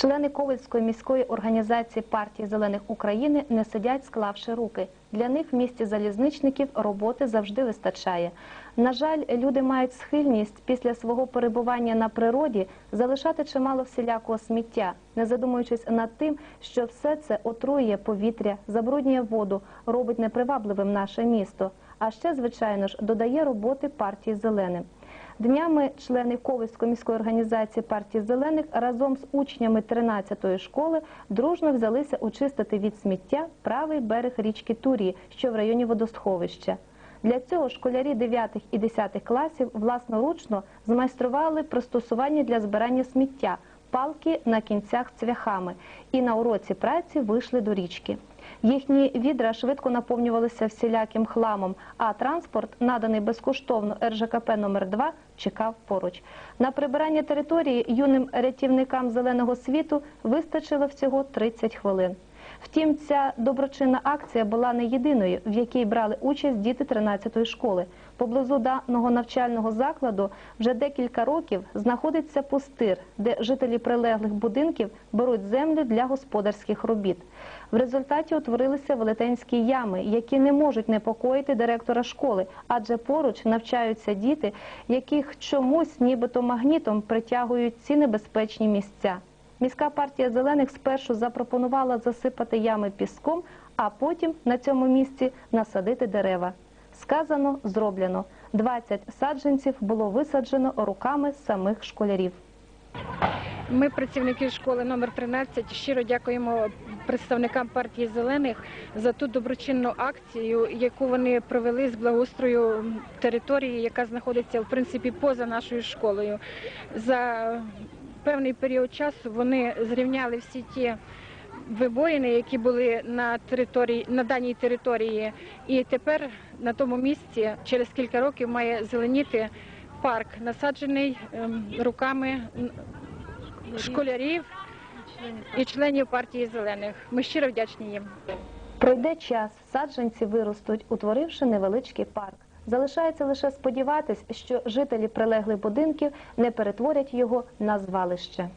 Члени Ковальської міської організації партії зелених України не сидять, склавши руки. Для них в місті залізничників роботи завжди вистачає. На жаль, люди мають схильність після свого перебування на природі залишати чимало всілякого сміття, не задумуючись над тим, що все це отруює повітря, забруднює воду, робить непривабливим наше місто. А ще, звичайно ж, додає роботи партії зеленим. Днями члени Ковальської міської організації партії зелених разом з учнями 13-ї школи дружно взялися очистити від сміття правий берег річки Турії, що в районі водосховища. Для цього школярі 9 і 10 класів власноручно змайстрували пристосування для збирання сміття, палки на кінцях цвяхами і на уроці праці вийшли до річки. Їхні відра швидко наповнювалися всіляким хламом, а транспорт, наданий безкоштовно РЖКП номер 2 чекав поруч. На прибирання території юним рятівникам зеленого світу вистачило всього 30 хвилин. Втім, ця доброчинна акція була не єдиною, в якій брали участь діти 13-ї школи. Поблизу даного навчального закладу вже декілька років знаходиться пустир, де жителі прилеглих будинків беруть землю для господарських робіт. В результаті утворилися велетенські ями, які не можуть непокоїти директора школи, адже поруч навчаються діти, яких чомусь нібито магнітом притягують ці небезпечні місця. Міська партія зелених спершу запропонувала засипати ями піском, а потім на цьому місці насадити дерева. Сказано, зроблено. 20 саджанців було висаджено руками самих школярів. Ми, працівники школи номер 13, щиро дякуємо представникам партії зелених за ту доброчинну акцію, яку вони провели з благоустрою території, яка знаходиться в принципі поза нашою школою. За певний період часу вони зрівняли всі ті вибоїни, які були на території на даній території, і тепер на тому місці через кілька років має зеленіти парк, насаджений ем, руками школярів і членів партії зелених. Ми щиро вдячні їм. Пройде час, саджанці виростуть, утворивши невеличкий парк. Залишається лише сподіватись, що жителі прилеглих будинків не перетворять його на звалище.